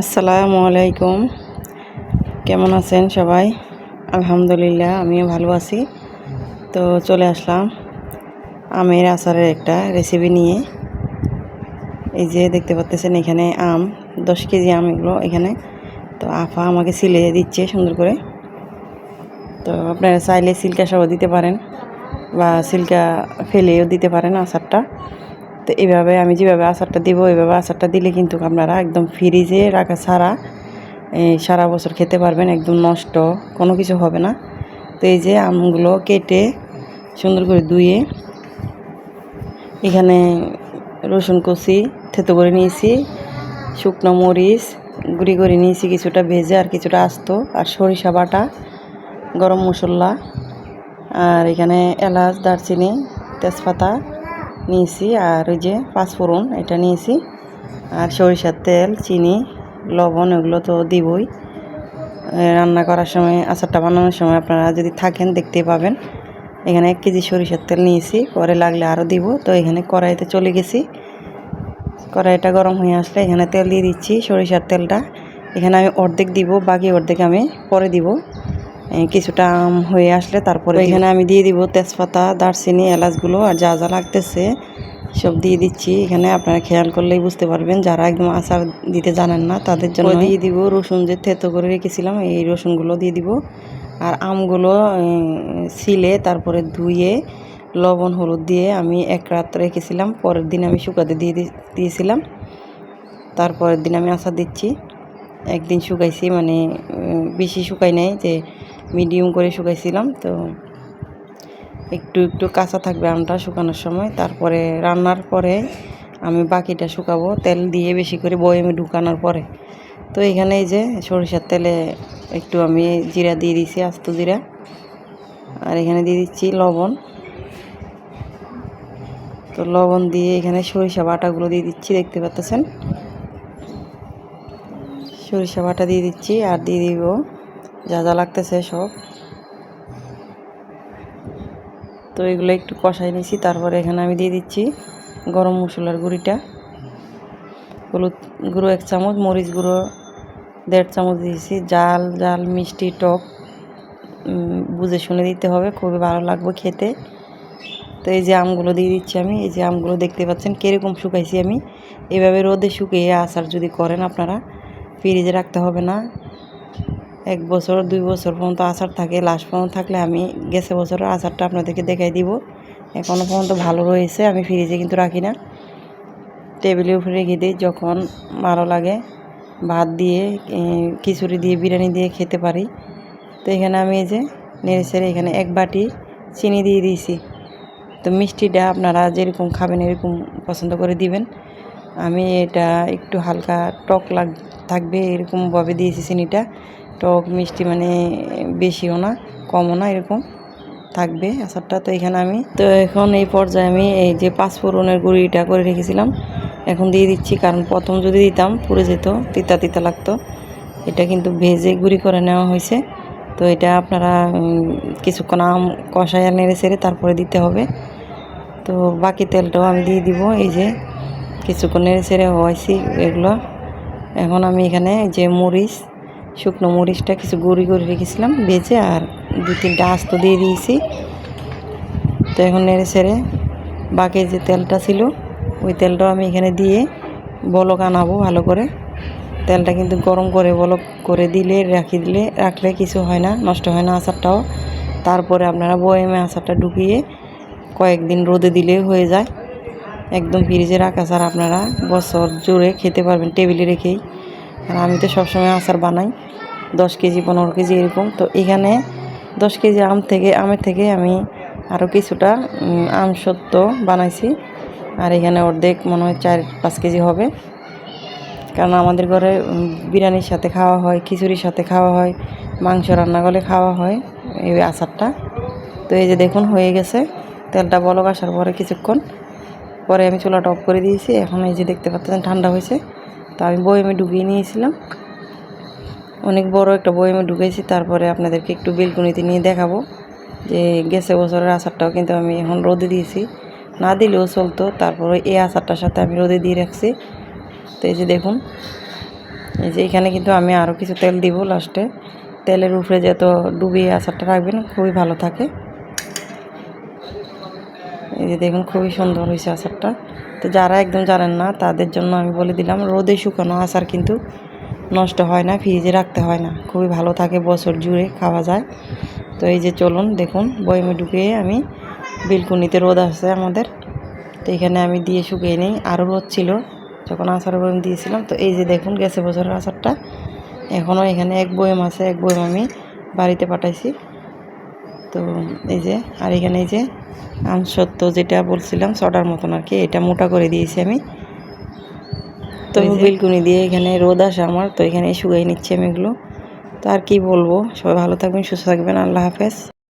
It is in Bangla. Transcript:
আসসালামু আলাইকুম। কেমন আছেন সবাই? আলহামদুলিল্লাহ, আমিও ভালো আছি। তো চলে আসলাম আমের আচারের একটা রেসিপি নিয়ে। এই যে দেখতে পাচ্ছেন এখানে আম, দশ কেজি আম এগুলো এখানে। তো আফা আমাকে সিলে দিচ্ছে সুন্দর করে। তো আপনারা চাইলে সিল্কা সহ দিতে পারেন বা সিল্কা ফেলেও দিতে পারেন আচারটা। তো এইভাবে আমি যেভাবে আচারটা দিব এইভাবে আচারটা দিলে কিন্তু আপনারা একদম ফ্রিজে রাখা ছাড়া, এই সারা বছর খেতে পারবেন, একদম নষ্ট, কোনো কিছু হবে না। তো এই যে আমগুলো কেটে সুন্দর করে ধুয়ে এখানে রসুন কষি থেতো করে নিয়েছি, শুকনো মরিচ, গুঁড়ি করে নিয়েছি, কিছুটা ভেজে আর কিছুটা আস্ত, আর সরিষা বাটা, গরম মশলা, আর এখানে এলাচ, দারচিনি, তেজপাতা নিয়েছি আর ওই যে পাঁচফোড়ন, এটা নিয়েছি। আর সরিষার তেল, চিনি, লবণ, এগুলো তো দিবই। রান্না করার সময়, আচারটা বানানোর সময় আপনারা যদি থাকেন, দেখতে পাবেন। এখানে এক কেজি সরিষার তেল নিয়েছি, পরে লাগলে আরও দিব। তো এখানে কড়াইতে চলে গেছি। কড়াইটা গরম হয়ে আসলে এখানে তেল দিয়ে দিচ্ছি সরিষার তেলটা। এখানে আমি অর্ধেক দিব, বাকি অর্ধেক আমি পরে দিব। কিছুটা আম হয়ে আসলে তারপরে এখানে আমি দিয়ে দিব তেজপাতা দারচিনি এলাচগুলো আর যা যা লাগতেছে সব দিয়ে দিচ্ছি। এখানে আপনারা খেয়াল করলেই বুঝতে পারবেন যারা একদম আচার দিতে জানেন না তাদের জন্য দিয়ে দিব রসুন যে থেতো করে রেখেছিলাম এই রসুনগুলো দিয়ে দিব। আর আমগুলো ছিলে তারপরে ধুয়ে লবণ হলুদ দিয়ে আমি এক রাত রেখেছিলাম। পরের দিন আমি শুকাতে দিয়ে দিয়েছিলাম। তারপরের দিন আমি আচার দিচ্ছি। একদিন শুকাইছি মানে বেশি শুকাই নাই যে মিডিয়াম করে শুকাইছিলাম, তো একটু একটু কাঁচা থাকবে আমটা শুকানোর সময়। তারপরে রান্নার পরে আমি বাকিটা শুকাবো, তেল দিয়ে বেশি করে বয়েমে ঢুকানোর পরে। তো এখানে এই যে সরিষার তেলে একটু আমি জিরা দিয়ে দিছি, আস্ত জিরা। আর এখানে দিয়ে দিচ্ছি লবণ। তো লবণ দিয়ে এখানে সরিষা বাটাগুলো দিয়ে দিচ্ছি, দেখতে পাচ্ছেন সরিষা বাটা দিয়ে দিচ্ছি আর দিয়ে দিব যা যা লাগতেছে সব। তো এগুলো একটু কষাই নিয়েছি তারপরে এখানে আমি দিয়ে দিচ্ছি গরম মশলার গুঁড়িটা। হলুদ গুঁড়ো এক চামচ, মরিচ গুঁড়ো দেড় চামচ দিয়েছি। জাল জাল, মিষ্টি, টক বুঝে শুনে দিতে হবে, খুবই ভালো লাগবে খেতে। তো এই যে আমগুলো দিয়ে দিচ্ছি আমি, এই যে আমগুলো দেখতে পাচ্ছেন কীরকম শুকাইছি আমি। এভাবে রোদে শুকিয়ে আচার যদি করেন আপনারা, ফ্রিজে রাখতে হবে না। এক বছর, দুই বছর পর্যন্ত আচার থাকে। লাস্ট পর্যন্ত থাকলে আমি গেছে বছরের আচারটা আপনাদেরকে দেখাই দিব। এখনও পর্যন্ত ভালো রয়েছে, আমি ফ্রিজে কিন্তু রাখি না। টেবিলের উপরে রেখে দিই, যখন ভালো লাগে, ভাত দিয়ে খিচুড়ি দিয়ে, বিরিয়ানি দিয়ে খেতে পারি। তো এখানে আমি এই যে নেড়ে ছেড়ে এখানে এক বাটি চিনি দিয়ে দিয়েছি। তো মিষ্টিটা আপনারা যেরকম খাবেন, এরকম পছন্দ করে দিবেন। আমি এটা একটু হালকা টক লাগ, থাকবে, এরকমভাবে দিয়েছি চিনিটা। টক, মিষ্টি মানে বেশিও না, কমও না এরকম। থাকবে আচারটা, তো এখানে আমি, তো এখন এই পর্যায়ে আমি এই যে পাঁচফোড়নের গুঁড়িটা করে রেখেছিলাম, এখন দিয়ে দিচ্ছি, কারণ প্রথম যদি দিতাম, পুড়ে যেত, তিতা তিতা লাগতো। এটা কিন্তু ভেজে গুঁড়ি করে নেওয়া হয়েছে, তো এটা আপনারা কিছুক্ষণ আম কষায় নেড়ে ছেড়ে তারপরে দিতে হবে। তো বাকি তেলটাও আমি দিয়ে দিব, এই যে কিছুক্ষণ নেড়ে ছেড়ে হওয়াইছি এগুলো। এখন আমি এখানে যে মরিচ শুকনো মরিচটা কিছু গুঁড়ি করে রেখেছিলাম, ভেজে আর দু তিনটা আস্ত দিয়ে দিয়েছি। তো এখন নেড়ে ছেড়ে বাকি যে তেলটা ছিল, ওই তেলটাও আমি এখানে দিয়ে বলক আনাবো ভালো করে। তেলটা কিন্তু গরম করে বলক করে দিলে, রাখি দিলে, রাখলে কিছু হয় না, নষ্ট হয় না আচারটাও। তারপরে আপনারা বয়েমে আচারটা ঢুকিয়ে কয়েকদিন রোদে দিলে হয়ে যায়। একদম ফ্রিজে রাখা ছাড়া আপনারা বছর জুড়ে খেতে পারবেন, টেবিলে রেখেই। আর আমি তো সবসময় আচার বানাই, দশ কেজি, পনেরো কেজি এরকম। তো এখানে দশ কেজি আম থেকে, আমের থেকে আমি আরও কিছুটা আম সত্য বানাইছি। আর এখানে অর্ধেক মনে হয় চার, পাঁচ কেজি হবে। কারণ আমাদের ঘরে বিরিয়ানির সাথে খাওয়া হয়, খিচুড়ির সাথে খাওয়া হয়, মাংস রান্না করলে খাওয়া হয় এই আচারটা। তো এই যে দেখুন, হয়ে গেছে। তেলটা বলক আসার পরে কিছুক্ষণ, পরে আমি চুলাটা অফ করে দিয়েছি। এখন এই যে দেখতে পাচ্ছেন, ঠান্ডা হয়েছে। তো আমি বয়েমে ঢুকিয়ে নিয়েছিলাম। অনেক বড় একটা বয়েমে ঢুকেছি, তারপরে আপনাদেরকে একটু বেলকুনিতে নিয়ে দেখাবো যে গেছে বছরের আচারটাও কিন্তু আমি এখন রোদে দিয়েছি। না দিলেও চলতো, তারপরে এই আচারটার সাথে আমি রোদে দিয়ে রাখছি। তো এই যে দেখুন, এই যে এখানে কিন্তু আমি আরও কিছু তেল দিব লাস্টে। তেলের উপরে যত ডুবিয়ে আচারটা রাখবেন, খুবই ভালো থাকে। এই যে দেখুন, খুবই সুন্দর হয়েছে আচারটা। তো যারা একদম জানেন না, তাদের জন্য আমি বলে দিলাম, রোদে শুকানো আচার কিন্তু নষ্ট হয় না, ফ্রিজে রাখতে হয় না। খুবই ভালো থাকে, বছর জুড়ে খাওয়া যায়। তো এই যে চলুন, দেখুন বয়মে ঢুকিয়ে আমি বিলকুনিতে রোদ আছে আমাদের। তো এখানে আমি দিয়ে শুকিয়ে নিই। আরও রোদ ছিল, যখন আচার বয়ম দিয়েছিলাম। তো এই যে দেখুন, গেছে বছরের আচারটা। এখনও এখানে এক বয়ম আছে, এক বয়ম আমি বাড়িতে পাঠাইছি। তো এই যে আর এখানে এই যে আমসত্ব যেটা বলছিলাম সডার মতন আর কি এটা মোটা করে দিয়েছি আমি। তো বিলকুনি দিয়ে এখানে রোদ আসে আমার তো এখানে শুকাই নিচ্ছি আমি এগুলো। তো আর কি বলব সবাই ভালো থাকবেন সুস্থ থাকবেন আল্লাহ হাফেজ।